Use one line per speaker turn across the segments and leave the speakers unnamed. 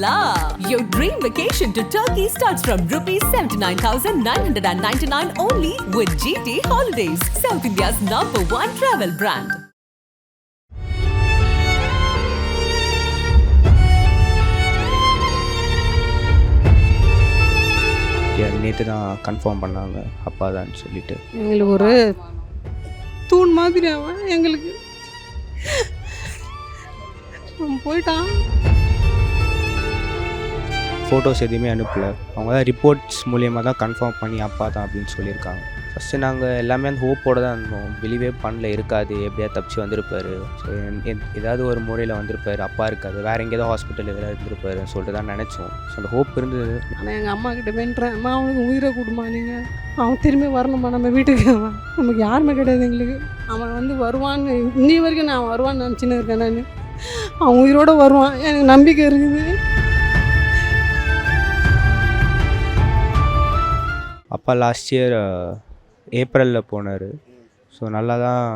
la! Your dream vacation to Turkey starts from rupees 79,999 only with GT Holidays, South India's number one travel brand.
நேற்று தான் confirm பண்ணாங்க அப்பா தான் சொல்லிட்டு
எங்களுக்கு ஒரு தூண் மாதிரி அவன் எங்களுக்கு போயிட்டான்
ஃபோட்டோஸ் எதுவுமே அனுப்பல. அவங்க தான் ரிப்போர்ட்ஸ் மூலியமாக தான் கன்ஃபார்ம் பண்ணி அப்பா தான் அப்படின்னு சொல்லியிருக்காங்க. ஃபஸ்ட்டு நாங்கள் எல்லாமே அந்த ஹோப்போடு தான் இருந்தோம். பிலீவே பண்ணல இருக்காது எப்படியா தப்பிச்சு வந்திருப்பாரு. ஸோ ஏதாவது ஒரு முறையில் வந்திருப்பார் அப்பா இருக்காது வேறு எங்கேயாவது ஹாஸ்பிட்டல் எதாவது இருந்திருப்பார் சொல்லிட்டு தான் நினச்சோம். ஸோ அந்த ஹோப் இருந்தது.
ஆனால் எங்கள் அம்மா கிட்ட வேண்டுறேன். அம்மா அவனுக்கு உயிரை கொடுமா நீங்கள் அவன் திரும்பி வரணுமா நம்ம வீட்டுக்கு. அவன் நமக்கு யாருமே கிடையாது எங்களுக்கு. அவன் வந்து வருவான்னு இன்னி வரைக்கும் நான் வருவான்னு நினச்சின்னு இருக்கேன் நான். அவன் உயிரோடு வருவான். எனக்கு நம்பிக்கை இருக்குது.
அப்பா லாஸ்ட் இயர் ஏப்ரலில் போனார். ஸோ நல்லா தான்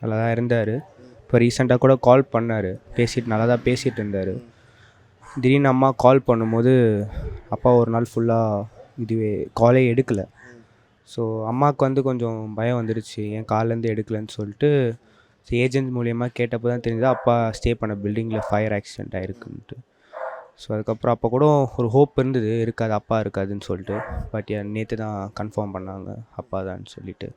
நல்லா தான் இருந்தார். இப்போ ரீசெண்டாக கூட கால் பண்ணார். பேசிட்டு நல்லா தான் பேசிகிட்டு இருந்தார். திடீர்னு அம்மா கால் பண்ணும்போது அப்பா ஒரு நாள் ஃபுல்லாக இதுவே காலே எடுக்கலை. ஸோ அம்மாவுக்கு வந்து கொஞ்சம் பயம் வந்துருச்சு. ஏன் கால்லேருந்து எடுக்கலைன்னு சொல்லிட்டு ஏஜென்ட் மூலியமாக கேட்டப்போ தான் தெரிஞ்சது அப்பா ஸ்டே பண்ண பில்டிங்கில் ஃபயர் ஆக்சிடென்ட் ஆகிருக்குன்ட்டு ஸோ அதுக்கப்புறம் அப்போ கூட ஒரு ஹோப் இருந்தது. இருக்காது அப்பா இருக்காதுன்னு சொல்லிட்டு. பட் நேற்று தான் கன்ஃபார்ம் பண்ணாங்க. அப்பா தான் சொல்லிட்டு.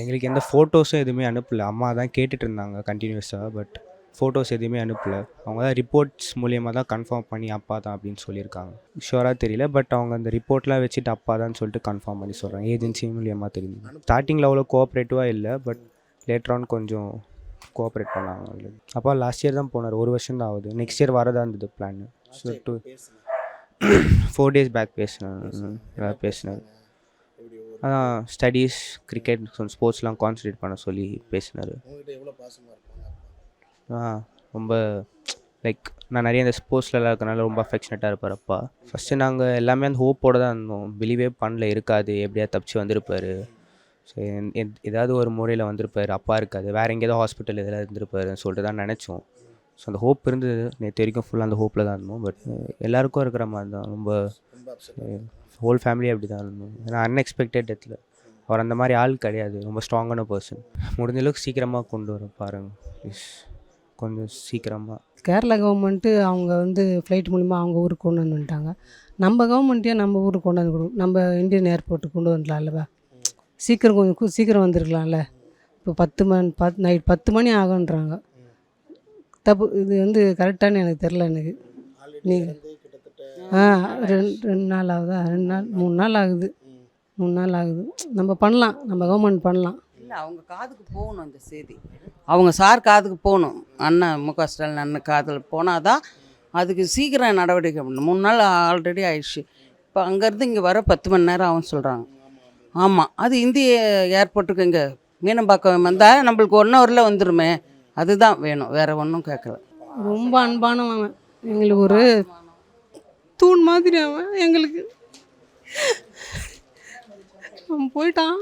எங்களுக்கு எந்த ஃபோட்டோஸும் எதுவுமே அனுப்பல. அம்மா தான் கேட்டுட்டு இருந்தாங்க கண்டினியூஸாக பட் ஃபோட்டோஸ் எதுவுமே அனுப்பல. அவங்க தான் ரிப்போர்ட்ஸ் மூலியமாக தான் கன்ஃபார்ம் பண்ணி அப்பா தான் அப்படின்னு சொல்லியிருக்காங்க. ஷுவராக தெரியல. பட் அவங்க அந்த ரிப்போர்ட்லாம் வச்சுட்டு அப்பா தான் சொல்லிட்டு கன்ஃபார்ம் பண்ணி சொல்கிறாங்க ஏஜென்சி மூலியமாக தெரியுது ஸ்டார்டிங்கில் அவ்வளோ கோஆப்ரேட்டிவாக இல்லை. பட் லேட்டர் ஆன் கொஞ்சம் கோஆப்ரேட் பண்ணாங்க. அப்பா லாஸ்ட் இயர் தான் போனார். ஒரு வருஷம் தான் ஆகுது. நெக்ஸ்ட் இயர் வரதாக இருந்தது plan so two four days back பேசினேன். பேசினார் அதான் ஸ்டடீஸ் கிரிக்கெட் ஸ்போர்ட்ஸ்லாம் கான்சன்ட்ரேட் பண்ண சொல்லி பேசினார். ஆ ரொம்ப லைக் நான் நிறைய இந்த ஸ்போர்ட்ஸ்லலாம் இருக்கனால ரொம்ப அஃபெக்ஷனேட்டாக இருப்பார் அப்பா. ஃபஸ்ட்டு நாங்கள் எல்லாமே அந்த ஹோப்போடு தான் இருந்தோம். பிலீவே பண்ணல இருக்காது எப்படியா தப்பிச்சு வந்திருப்பாரு. ஸோ ஏதாவது ஒரு முறையில் வந்திருப்பாரு. அப்பா இருக்காது. வேறு எங்கேயாவது ஹாஸ்பிட்டல் எதாவது இருந்திருப்பாருன்னு சொல்லிட்டு தான் நினச்சோம். ஸோ அந்த ஹோப் இருந்தது. நேற்று வரைக்கும் ஃபுல்லாக அந்த ஹோப்பில் தான் இருந்தோம். பட் uh, எல்லாருக்கும் இருக்கிற மாதிரி தான். ரொம்ப uh, ஹோல் ஃபேமிலி அப்படி தான் இருந்தோம். ஏன்னா அன்எக்ஸ்பெக்டட் டெத்தில் அவர் அந்த மாதிரி ஆள் கிடையாது. ரொம்ப ஸ்ட்ராங்கான பர்சன் முடிஞ்ச அளவுக்கு சீக்கிரமாக கொண்டு வர பாருங்கள் ப்ளீஸ் கொஞ்சம் சீக்கிரமாக
கேரளா கவர்மெண்ட்டு அவங்க வந்து ஃப்ளைட் மூலிமா அவங்க ஊருக்கு கொண்டு வந்துட்டாங்க. நம்ம கவர்மெண்ட்டே நம்ம ஊருக்கு கொண்டு வந்து கொடு நம்ம இந்தியன் ஏர்போர்ட்டுக்கு கொண்டு வந்துடலாம்லவா சீக்கிரம் கொஞ்சம் சீக்கிரம் வந்திருக்கலாம்ல. இப்போ பத்து மணி பத் நைட் பத்து மணி ஆகுன்றாங்க தப்பு இது வந்து கரெக்டானு எனக்கு தெரில எனக்கு. நீங்கள் ஆ ரெண்டு ரெண்டு நாள் ஆகுதா? ரெண்டு நாள் மூணு நாள் ஆகுது. மூணு நாள் ஆகுது. நம்ம பண்ணலாம். நம்ம கவர்மெண்ட் பண்ணலாம்.
இல்லை அவங்க காதுக்கு போகணும் அந்த செய்தி. அவங்க சார் காதுக்கு போகணும். அண்ணன் மு க ஸ்டாலின் அண்ணன் காதில் போனால் தான் அதுக்கு சீக்கிரம் நடவடிக்கை பண்ணணும். மூணு நாள் ஆல்ரெடி ஆயிடுச்சு. இப்போ அங்கேருந்து இங்கே வர பத்து மணி நேரம் ஆகும் சொல்கிறாங்க ஆமாம் அது இந்திய ஏர்போர்ட்டுக்கு இங்கே மீனம்பாக்கம் வந்தால் நம்மளுக்கு ஒன் ஹவரில் வந்துருமே. அதுதான் வேணும் வேறு ஒன்றும் கேட்கல
ரொம்ப அன்பானவன் அவன். எங்களுக்கு ஒரு தூண் மாதிரி அவன் எங்களுக்கு. அவன் போயிட்டான்.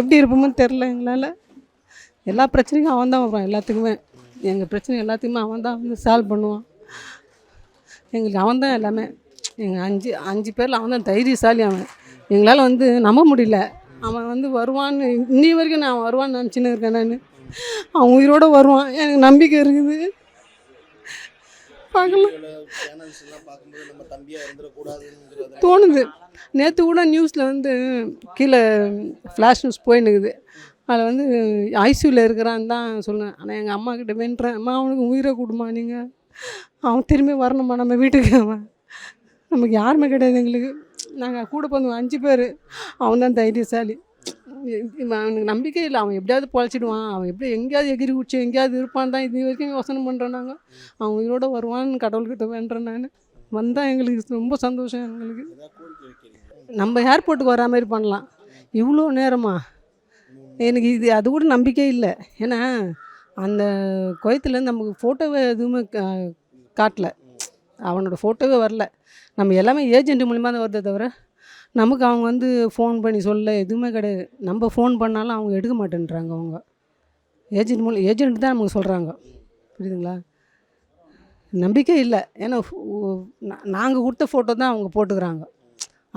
எப்படி இருப்போமோ தெரில எங்களால். எல்லா பிரச்சனைக்கும் அவன் தான் வருவான் எல்லாத்துக்குமே. எங்கள் பிரச்சனை எல்லாத்துக்குமே அவன் தான் வந்து சால்வ் பண்ணுவான். எங்களுக்கு அவன் தான் எல்லாமே. எங்கள் அஞ்சு அஞ்சு பேரில் அவன் தான் தைரியசாலி அவன். எங்களால் வந்து நம்ப முடியல. அவன் வந்து வருவான்னு இன்னி வரைக்கும் நான் வருவான்னு நினச்சின்னு இருக்கேன் நான். அவன் உயிரோடு வருவான். எனக்கு நம்பிக்கை இருக்குது. பார்க்கலாம் தோணுது. நேற்று கூட நியூஸில் வந்து கீழே ஃப்ளாஷ் நியூஸ் போயின்னுக்குது. அதில் வந்து ஐசியூவில் இருக்கிறான்னு தான் சொன்னேன். ஆனால் எங்கள் அம்மா கிட்ட வேண்டுறேன் அம்மா அவனுக்கு உயிரை கொடுமா நீங்கள் அவன் திரும்பி வரணுமா? நம்ம வீட்டுக்கு அவன். நமக்கு யாருமே கிடையாது எங்களுக்கு. நாங்கள் கூட பிறந்தவங்க அஞ்சு பேர். அவன் தான் தைரியசாலி. அவனுக்கு நம்பிக்கை இல்லை. அவன் எப்படியாவது பொழைச்சிடுவான். அவன் எப்படி எங்கேயாவது எகிரி குடிச்சு எங்கேயாவது இருப்பான் தான் இது வரைக்கும் யோசனை பண்ணுறேன் நாங்கள் அவன் உயிரோட வருவான்னு கடவுள்கிட்ட வேண்டுறேன் நான். வந்தால் எங்களுக்கு ரொம்ப சந்தோஷம் எங்களுக்கு. நம்ம ஏர்போர்ட்டுக்கு வரா மாதிரி பண்ணலாம். இவ்வளோ நேரமா? எனக்கு இது அது கூட நம்பிக்கை இல்லை. ஏன்னா அந்த குவைத்துலேருந்து நமக்கு ஃபோட்டோவை எதுவுமே கா- காட்டல. அவனோட ஃபோட்டோவே வரல. நம்ம எல்லாமே ஏஜென்ட் மூலிமா தான் வருதே தவிர நமக்கு அவங்க வந்து ஃபோன் பண்ணி சொல்ல எதுவுமே கிடையாது. நம்ம ஃபோன் பண்ணாலும் அவங்க எடுக்க மாட்டேன்றாங்க அவங்க. ஏஜென்ட் மூலம் ஏஜென்ட் தான் நமக்கு சொல்கிறாங்க புரியுதுங்களா? நம்பிக்கை இல்லை. ஏன்னா நாங்கள் கொடுத்த ஃபோட்டோ தான் அவங்க போட்டுக்கிறாங்க.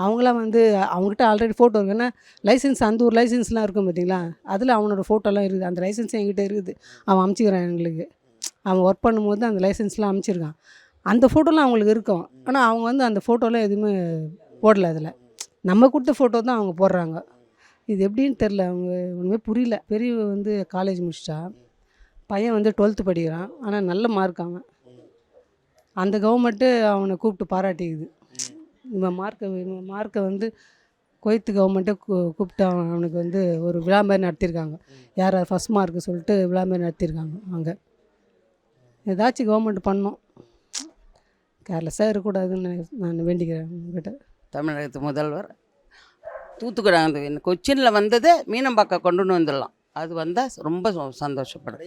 அவங்களாம் வந்து அவங்ககிட்ட ஆல்ரெடி ஃபோட்டோ இருக்கு. ஏன்னா லைசன்ஸ் அந்த ஒரு லைசன்ஸ்லாம் இருக்கும் பார்த்தீங்களா அதில் அவனோட ஃபோட்டோலாம் இருக்குது. அந்த லைசன்ஸ் என்கிட்ட இருக்குது. அவன் அமுச்சிக்கிறான் எங்களுக்கு. அவன் ஒர்க் பண்ணும்போது அந்த லைசன்ஸ்லாம் அமுச்சிருக்கான். அந்த ஃபோட்டோலாம் அவங்களுக்கு இருக்கும். ஆனால் அவங்க வந்து அந்த ஃபோட்டோலாம் எதுவுமே போடல அதில். நம்ம கொடுத்த ஃபோட்டோ தான் அவங்க போடுறாங்க. இது எப்படின்னு தெரில அவங்க ஒன்றுமே புரியல. பெரிய வந்து காலேஜ் முடிச்சிட்டா. பையன் வந்து டுவெல்த்து படிக்கிறான். ஆனால் நல்ல மார்க் அவன். அந்த கவர்மெண்ட்டு அவனை கூப்பிட்டு பாராட்டிக்குது. இவன் மார்க்கை இவன் மார்க்கை வந்து குவைத்து கவர்மெண்ட்டை கூப்பிட்டு அவன் அவனுக்கு வந்து ஒரு விழா மாதிரி நடத்தியிருக்காங்க. யார் ஃபஸ்ட் மார்க்கு சொல்லிட்டு விழா மாதிரி நடத்தியிருக்காங்க அங்கே. ஏதாச்சும் கவர்மெண்ட் பண்ணோம். கேர்லெஸ்ஸாக இருக்கக்கூடாதுன்னு நான் வேண்டிக்கிறேன் உங்ககிட்ட.
தமிழகத்து முதல்வர். தூத்துக்குடி அந்த கொச்சினில் வந்தது மீனம்பாக்கம் கொண்டுன்னு வந்துடலாம். அது வந்தால் ரொம்ப சந்தோஷப்படும்.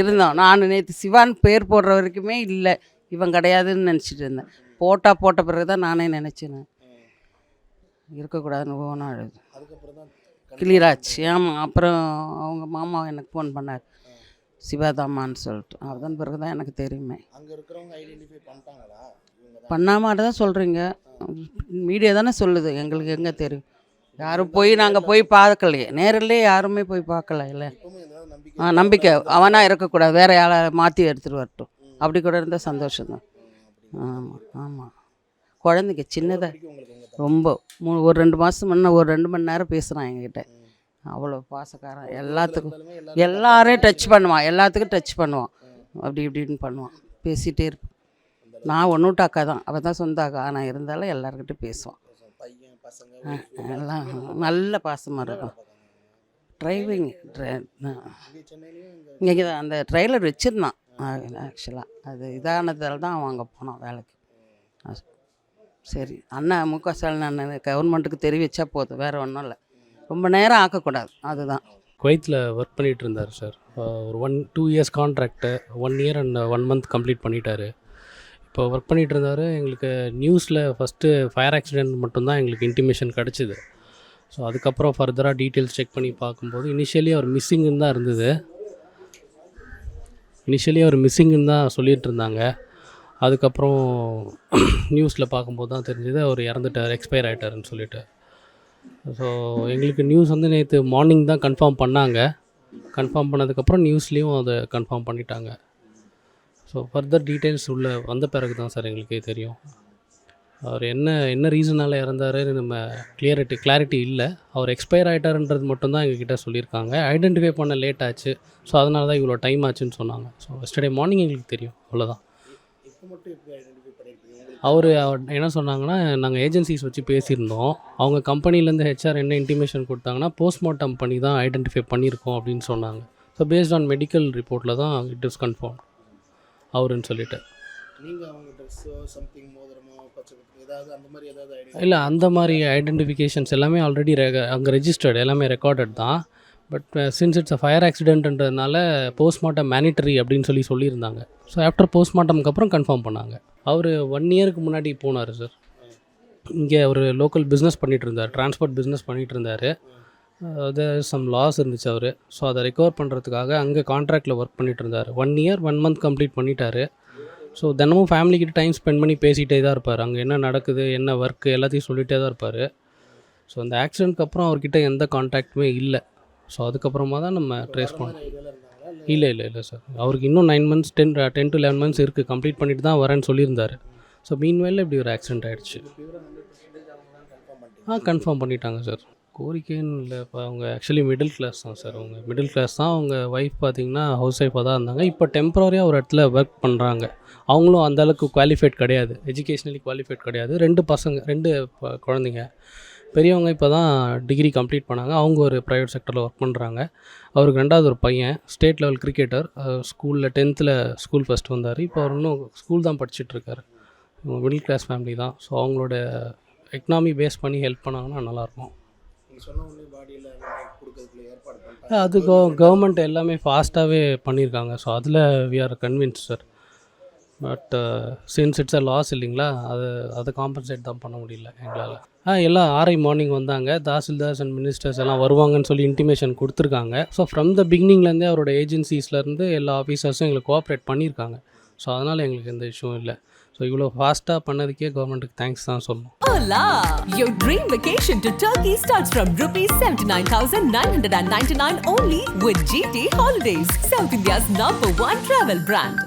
இருந்தோம் நான் நேற்று சிவான் பேர் போடுற வரைக்குமே இல்லை. இவன் கிடையாதுன்னு நினச்சிட்டு இருந்தேன். போட்டா போட்ட பிறகு தான் நானே நினச்சேன் இருக்கக்கூடாதுன்னு ஓனா அழுது கிளியராச்சு ஆமாம் அப்புறம் அவங்க மாமா எனக்கு ஃபோன் பண்ணார். சிவாதாமான்னு சொல்லிட்டு. அதன் பிறகு தான் எனக்கு தெரியுமே.
அங்கே இருக்கிறவங்க ஐடென்டிஃபை பண்ணிட்டாங்களா?
பண்ணாமல் தான். சொல்கிறீங்க மீடியா தானே சொல்லுது. எங்களுக்கு எங்கே தெரியும். யாரும் போய் நாங்கள் போய் பார்க்கலையே. நேரிலே யாருமே போய் பார்க்கல இல்லை. ஆ நம்பிக்கை. அவனாக இருக்கக்கூடாது. வேற யாரை மாற்றி எடுத்துகிட்டு வரட்டும். அப்படி கூட இருந்தால் சந்தோஷம்தான். ஆமாம் ஆமாம் குழந்தைங்க சின்னதாக ரொம்ப மூ ஒரு ரெண்டு மாதம் முன்ன ஒரு ரெண்டு மணி நேரம் பேசுகிறான் என்கிட்ட. அவ்வளோ பாசக்காரன். எல்லாத்துக்கும் எல்லாரையும் டச் பண்ணுவான். எல்லாத்துக்கும் டச் பண்ணுவான். அப்படி இப்படின்னு பண்ணுவான். பேசிகிட்டே இருப்பான். நான் ஒன்றும் அக்கா தான். அவள் தான் சொந்த அக்கா நான் இருந்தாலும் எல்லாருக்கிட்டையும் பேசுவான். எல்லாம் நல்ல பாசமாக இருக்கும். டிரைவிங்
இங்கே
தான். அந்த ட்ரெய்லர் வச்சுருந்தான். ஆக்சுவலாக அது இதானதால் தான் அவன் அங்கே போனான் வேலைக்கு. சரி. அண்ணா மு க ஸ்டாலின் அண்ணன் கவர்மெண்ட்டுக்கு தெரிவிச்சா போதும். வேறு ஒன்றும் இல்லை. ரொம்ப நேரம் ஆக்கக்கூடாது. அதுதான்.
குவைத்தில் ஒர்க் பண்ணிகிட்டு இருந்தார் சார் ஒரு one two years contract one year and one month complete பண்ணிட்டாரு. இப்போ ஒர்க் பண்ணிகிட்டு இருந்தார் எங்களுக்கு நியூஸில் ஃபஸ்ட்டு ஃபயர் ஆக்சிடெண்ட் மட்டும்தான் எங்களுக்கு இன்டிமேஷன் கிடச்சிது. ஸோ அதுக்கப்புறம் ஃபர்தராக டீட்டெயில்ஸ் செக் பண்ணி பார்க்கும்போது இனிஷியலி அவர் மிஸ்ஸிங்குன்னு தான் இருந்தது. இனிஷியலி அவர் மிஸ்ஸிங்குன்னு தான் சொல்லிகிட்டு இருந்தாங்க அதுக்கப்புறம் நியூஸில் பார்க்கும்போது தான் தெரிஞ்சது அவர் இறந்துட்டார் எக்ஸ்பயர் ஆகிட்டாருன்னு சொல்லிட்டு. ஸோ எங்களுக்கு நியூஸ் வந்து நேற்று மார்னிங் தான் கன்ஃபார்ம் பண்ணாங்க. கன்ஃபார்ம் பண்ணதுக்கப்புறம் நியூஸ்லேயும் அதை கன்ஃபார்ம் பண்ணிட்டாங்க. ஸோ ஃபர்தர் டீட்டெயில்ஸ் உள்ள வந்த பிறகு தான் சார் எங்களுக்கு தெரியும். அவர் என்ன என்ன ரீசனால் இறந்தாருன்னு நம்ம கிளியரிட்டி கிளாரிட்டி இல்லை. அவர் எக்ஸ்பயர் ஆகிட்டாருன்றது மட்டும்தான் எங்ககிட்ட சொல்லியிருக்காங்க. ஐடென்டிஃபை பண்ண லேட் ஆச்சு. ஸோ அதனால தான் இவ்வளோ டைம் ஆச்சுன்னு சொன்னாங்க. ஸோ எஸ்டர்டே மார்னிங் எங்களுக்கு தெரியும். அவ்வளோதான் அவர் என்ன சொன்னாங்கன்னா நாங்கள் ஏஜென்சிஸ் வச்சு பேசியிருந்தோம். அவங்க கம்பெனிலேருந்து ஹெச்ஆர் என்ன இன்டிமேஷன் கொடுத்தாங்கன்னா போஸ்ட்மார்ட்டம் பண்ணி தான் ஐடென்டிஃபை பண்ணியிருக்கோம் அப்படின்னு சொன்னாங்க. ஸோ பேஸ்ட் ஆன் மெடிக்கல் ரிப்போர்ட்டில் தான் இட் இஸ் கன்ஃபார்ம் அவருன்னு சொல்லிட்டு. இல்லை அந்த மாதிரி ஐடென்டிஃபிகேஷன்ஸ் எல்லாமே ஆல்ரெடி அங்கே ரெஜிஸ்டர்டு எல்லாமே ரெக்கார்டட் தான். But since it's a fire ஆக்சிடென்ட்ன்றதுனால postmortem mandatory அப்படின்னு சொல்லி சொல்லியிருந்தாங்க. ஸோ ஆஃப்டர் போஸ்ட்மார்ட்டம்க்கு அப்புறம் கன்ஃபார்ம் பண்ணாங்க. அவர் ஒன் இயருக்கு முன்னாடி போனார் சார் இங்கே அவர் லோக்கல் பிஸ்னஸ் பண்ணிகிட்டு இருந்தார் டிரான்ஸ்போர்ட் பிஸ்னஸ் பண்ணிகிட்டு இருந்தார் அது சம் uh, லாஸ் இருந்துச்சு அவர். ஸோ அதை ரெக்கவர் பண்ணுறதுக்காக அங்கே கான்ட்ராக்டில் ஒர்க் பண்ணிகிட்டு இருந்தார் one year one month complete பண்ணிட்டாரு. ஸோ தினமும் ஃபேமிலிக்கிட்ட டைம் ஸ்பெண்ட் பண்ணி பேசிகிட்டே தான் இருப்பார். அங்கே என்ன நடக்குது என்ன ஒர்க்கு எல்லாத்தையும் சொல்லிகிட்டே தான் இருப்பார். ஸோ அந்த ஆக்சிடென்ட்க்கு அப்புறம் அவர்கிட்ட எந்த கான்டாக்டுமே இல்லை. ஸோ அதுக்கப்புறமா தான் நம்ம ட்ரேஸ் பண்ணோம் இல்லை இல்லை இல்லை சார் அவருக்கு இன்னும் nine months ten ten to eleven months இருக்குது கம்ப்ளீட் பண்ணிட்டு தான் வரேன்னு சொல்லியிருந்தார். ஸோ மீன் இப்படி ஒரு ஆக்சிடென்ட் ஆகிடுச்சு ஆ கன்ஃபார்ம் பண்ணிட்டாங்க சார் கோரிக்கைன்னு இல்லை இப்போ அவங்க ஆக்சுவலி மிடில் கிளாஸ் தான் சார் அவங்க மிடில் கிளாஸ் தான். அவங்க ஒய்ஃப் பார்த்தீங்கன்னா ஹவுஸ் ஒய்ஃபாக தான் இருந்தாங்க. இப்போ டெம்பரரியாக ஒரு இடத்துல ஒர்க் பண்ணுறாங்க அவங்களும் அந்த அளவுக்கு குவாலிஃபைட் கிடையாது. எஜுகேஷ்னலி குவாலிஃபைட் கிடையாது. ரெண்டு பசங்க ரெண்டு குழந்தைங்க. பெரியவங்க இப்போ தான் டிகிரி கம்ப்ளீட் பண்ணாங்க. அவங்க ஒரு ப்ரைவேட் செக்டரில் ஒர்க் பண்ணுறாங்க அவருக்கு ரெண்டாவது ஒரு பையன் ஸ்டேட் லெவல் கிரிக்கெட்டர் ஸ்கூலில் டென்த்தில் ஸ்கூல் ஃபஸ்ட் வந்தார். இப்போ அவர் இன்னும் ஸ்கூல் தான் இவங்க மிடில் கிளாஸ் ஃபேமிலி தான். ஸோ அவங்களோட எக்கனாமி பேஸ் பண்ணி ஹெல்ப் பண்ணாங்கன்னா நல்லாயிருக்கும் அது கவ கவர்மெண்ட் எல்லாமே ஃபாஸ்ட்டாகவே பண்ணியிருக்காங்க ஸோ அதில் we are convince sir but since it's a loss இல்லைங்களா அது அதை காம்பன்சேட் தான் பண்ண முடியல எங்களால். ஆ எல்லாம் ஆர்ஐ மார்னிங் வந்தாங்க. தாசில்தார்ஸ் அண்ட் மினிஸ்டர்ஸ் எல்லாம் வருவாங்கன்னு சொல்லி இன்டிமேஷன் கொடுத்துருக்காங்க. ஸோ ஃப்ரம் த பிகினிங்லேருந்தே அவரோட ஏஜென்சிஸ்லேருந்து எல்லா ஆஃபீஸர்ஸும் எங்களுக்கு கோஆப்ரேட் பண்ணியிருக்காங்க. ஸோ அதனால் எங்களுக்கு எந்த இஷ்யூ இல்லை. ஸோ இவ்வளோ ஃபாஸ்ட்டாக பண்ணதுக்கே கவர்மெண்ட்டுக்கு தேங்க்ஸ் தான் சொல்லணும்.
Hola! Your dream vacation to Turkey starts from rupees 79,999 only with GT Holidays, South India's number one travel brand.